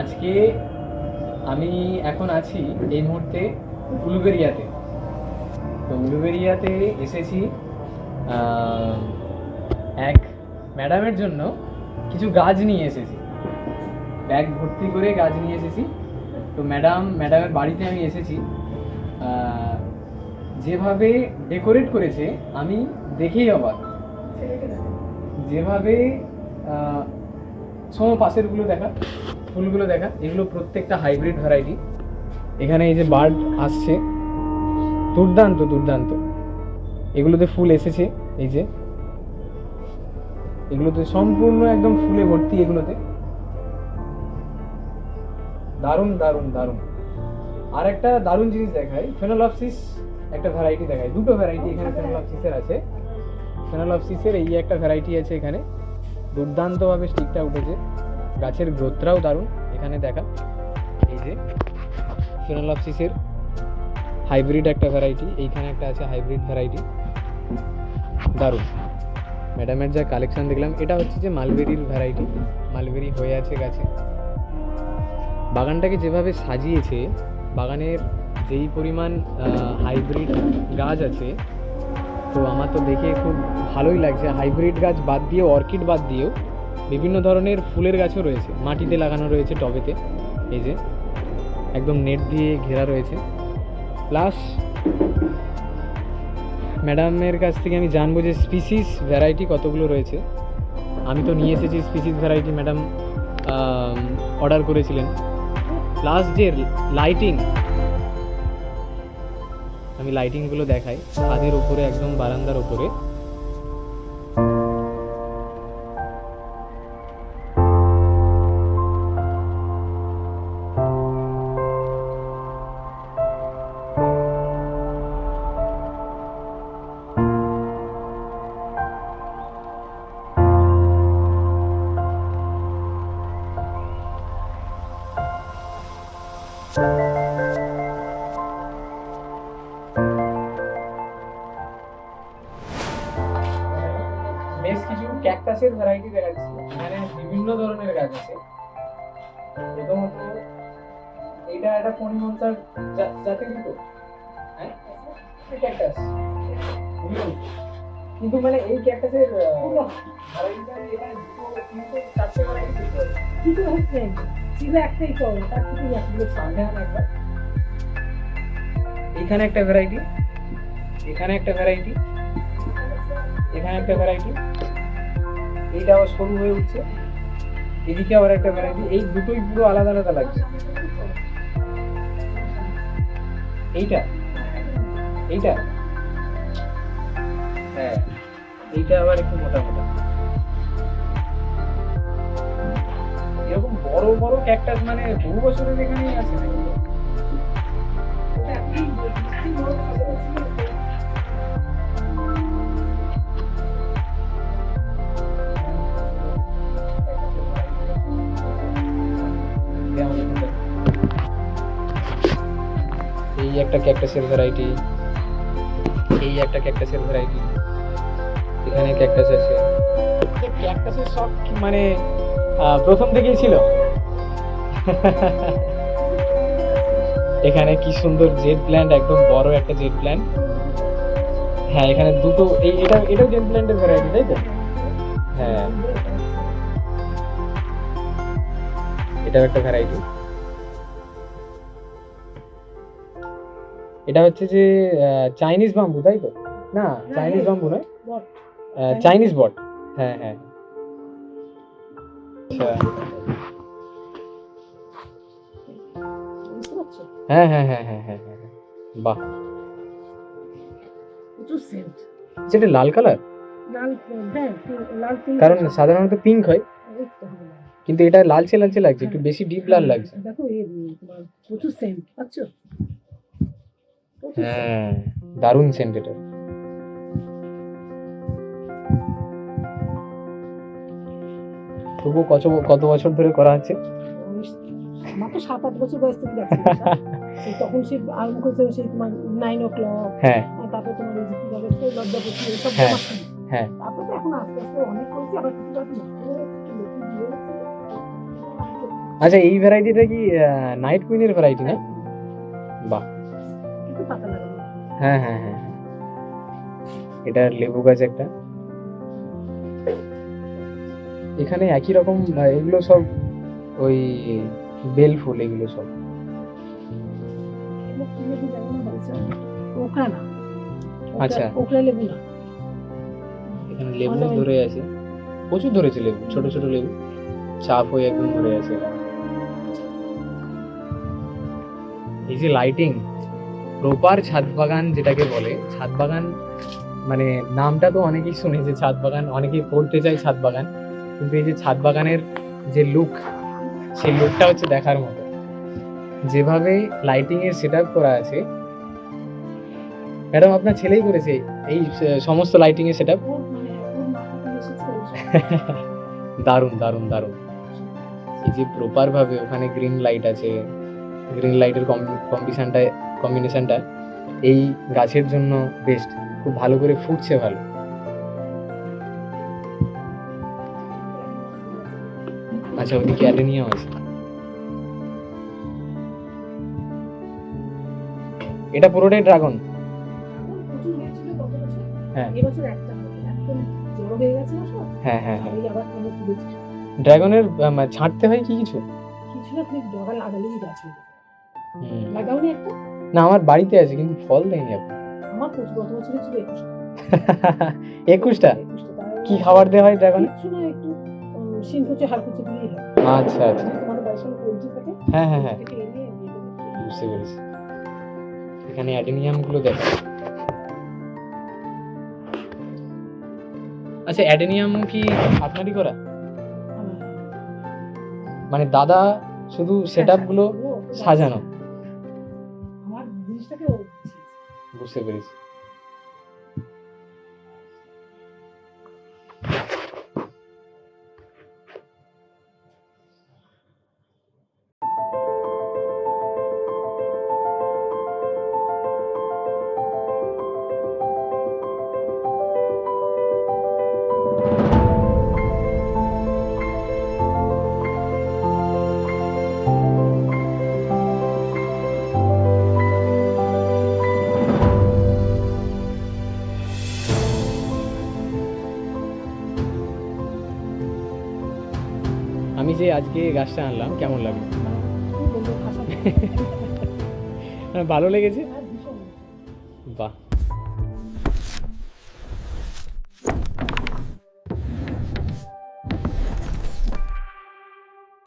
আজকে আমি এখন আছি এই মুহূর্তে উলুবেরিয়াতে। তো উলুবেরিয়াতে এসেছি এক ম্যাডামের জন্য কিছু গাছ নিয়ে এসেছি। ব্যাগ ভর্তি করে গাছ নিয়ে এসেছি। তো ম্যাডাম, ম্যাডামের বাড়িতে আমি এসেছি। যেভাবে ডেকোরেট করেছে, আমি দেখেই অবাক। যেভাবে সম পাশেরগুলো দেখা। ফুলগুলো দেখা, এগুলো প্রত্যেকটা হাইব্রিড ভ্যারাইটি এখানে এই যে বার্ড আসছে, দুর্দান্ত দুর্দান্ত। এগুলোতে ফুল এসেছে, এই যে। এগুলোতে সম্পূর্ণ একদম ফুলে ভর্তি এগুলোতে। দারুণ দারুণ দারুণ। আর একটা দারুণ জিনিস দেখায় ফেনোলপসিস একটা ভ্যারাইটি দেখায় দুটো ভ্যারাইটি এখানে ফেনোলপসিসের আছে। ফেনোলপসিসের এই একটা ভ্যারাইটি আছে এখানে। দুর্দান্তভাবে স্টিকটা উঠেছে। গাছের গ্রোথটাও দারুণ। এখানে দেখা, এই যে ফেনোলপসিসের হাইব্রিড একটা ভ্যারাইটি এইখানে একটা আছে হাইব্রিড ভ্যারাইটি দারুণ। ম্যাডামের যা কালেকশন দেখলাম, এটা হচ্ছে যে মালবেরির ভ্যারাইটি মালবেরি হয়ে আছে গাছে। বাগানটাকে যেভাবে সাজিয়েছে, বাগানের যেই পরিমাণ হাইব্রিড গাছ আছে, তো আমার তো দেখে খুব ভালোই লাগছে। হাইব্রিড গাছ বাদ দিয়ে অর্কিড বাদ দিয়েও বিভিন্ন ধরনের ফুলের গাছও রয়েছে। মাটিতে লাগানো রয়েছে টবেতে। এই যে, একদম নেট দিয়ে ঘেরা রয়েছে। প্লাস, ম্যাডামের কাছ থেকে আমি জানব যে স্পিসিস ভ্যারাইটি কতগুলো রয়েছে। আমি তো নিয়ে এসেছি স্পিসিস ভ্যারাইটি ম্যাডাম অর্ডার করেছিলেন। প্লাস যে লাইটিং আমি লাইটিংগুলো দেখাই, ছাদের উপরে, একদম বারান্দার উপরে। বেশ কিছু ক্যাকটাসের ভ্যারাইটি দেখাচ্ছি। এখানে বিভিন্ন ধরনের গাছ আছে। প্রথমত, এটা একটা পরিমন্তার জাতেরই তো হ্যাঁ? ক্যাকটাস কিন্তু মানে এই ক্যাকটাসের ভ্যারাইটিটা এখানে দুটো, তিনটে, চারটে ভ্যারাইটি দুটো হচ্ছে। ছিল একটাই তো তার থেকে এগুলো সামনে আনা একবার এখানে একটা ভ্যারাইটি এখানে একটা ভ্যারাইটি এখানে একটা ভ্যারাইটি এইটা আবার সরু হয়ে উঠছে, এদিকে আবার একটা ভ্যারাইটি এই দুটোই পুরো আলাদা আলাদা লাগছে। এইটা এইটা হ্যাঁ এইটা আবার একটু মোটা মোটা। বড় বড় ক্যাকটাস মানে বহু বছরের এখানেই আছে এই একটা ক্যাকটাসের ভ্যারাইটি এই একটা ক্যাকটাসের ভ্যারাইটি এখানে ক্যাকটাস আছে। ক্যাকটাসের শখ মানে প্রথম থেকেই ছিল। এখানে কি সুন্দর জেড প্ল্যান্ট একদম বড় একটা জেড প্ল্যান্ট হ্যাঁ এখানে দুটো এই এটা এটাও জেড প্ল্যান্টের ভ্যারাইটি তাই তো? হ্যাঁ। এটাও একটা ভ্যারাইটি এটা হচ্ছে যে চাইনিজ বাম্বু তাই তো? না চাইনিজ বাম্বু নয়। চাইনিজ বট হ্যাঁ হ্যাঁ। হ্যাঁ হ্যাঁ হ্যাঁ হ্যাঁ হ্যাঁ হ্যাঁ হ্যাঁ। বাহ। প্রচুর সেন্ট সেটা লাল কালার? লাল হ্যাঁ লাল কারণ সাধারণত পিঙ্ক হয়। কিন্তু এটা লালচে লালচে লাগছে একটু বেশি ডিপ লাল লাগছে। দেখো প্রচুর সেন্ট পাচ্ছ? হ্যাঁ দারুণ সেন্ট এটা। তবুও কত কত বছর ধরে করা হচ্ছে? আমার তো সাত আট বছর বয়স থেকে সেই তখন সে আরম্ভ সেই তোমার নাইন ও ক্লক হ্যাঁ তারপরে তোমার ওই যে কি বলে তো লজ্জাপতি এসব হ্যাঁ, হ্যাঁ। তারপরে তো এখন আস্তে আস্তে অনেক করেছি আবার গেছে, গেছে। আচ্ছা এই ভ্যারাইটিটা কি নাইট কুইনের ভ্যারাইটি না? বাহ। হ্যাঁ হ্যাঁ হ্যাঁ হ্যাঁ। এটা লেবু গাছ একটা। এখানে একই রকম এগুলো সব ওই বেল ফুল এগুলো সব। ওকরা না। আচ্ছা। ওকরা লেবু না। এখানে লেবু ধরে আছে। প্রচুর ধরেছে লেবু ছোট ছোট লেবু। চাপ হয়ে একদম ধরে আছে। এই যে লাইটিং প্রপার ছাদ বাগান যেটাকে বলে ছাদ বাগান মানে নামটা তো অনেকেই শুনেছে ছাদ বাগান অনেকেই পড়তে চায় ছাদ বাগান। কিন্তু এই যে ছাদ বাগানের যে লুক সেই লুকটা হচ্ছে দেখার মতো। যেভাবে লাইটিং এর সেট করা আছে ম্যাডাম আপনার ছেলেই করেছে এই সমস্ত লাইটিং এর সেট। দারুণ দারুণ দারুণ। এই যে প্রপার ভাবে ওখানে গ্রিন লাইট আছে গ্রিন লাইটের কম্বিনেশনটা কম্বিনেশনটা এই গাছের জন্য বেস্ট খুব ভালো করে ফুটছে ভালো। আচ্ছা ওদিকে অ্যাডেনিয়াম আছে এটা পুরোটাই ড্রাগন। হ্যাঁ। হয়ে? হ্যাঁ হ্যাঁ। ড্রাগনের ছাঁটতে হয় কি কিছু কিছু না ডগা লাগালেই গাছ যাবে। হুম। লাগাওনি একটা? না আমার বাড়িতে আছে কিন্তু ফল দেয়নি আপনি আমার প্রচুর গত বছরে ছিল একুশটা। কি খাবার দেওয়া হয় ড্রাগনে কিচ্ছু না, একটু, শিংকুচি, হালকুচি হয়। আচ্ছা আচ্ছা। যদি তোমাদের বাড়ির থাকে, হ্যাঁ হ্যাঁ হ্যাঁ। দিয়ে। বুঝতে পেরেছি। এখানে অ্যাডেনিয়ামগুলো দেখা। আচ্ছা অ্যাডেনিয়াম কি আপনারই করা? মানে দাদা শুধু সেটগুলো ও, ও তো সাজানো? আমার জিনিসটাকে বুঝতে পেরেছি। আজকে গাছটা আনলাম কেমন লাগল? খুব ভালো। লেগেছে? বাহ।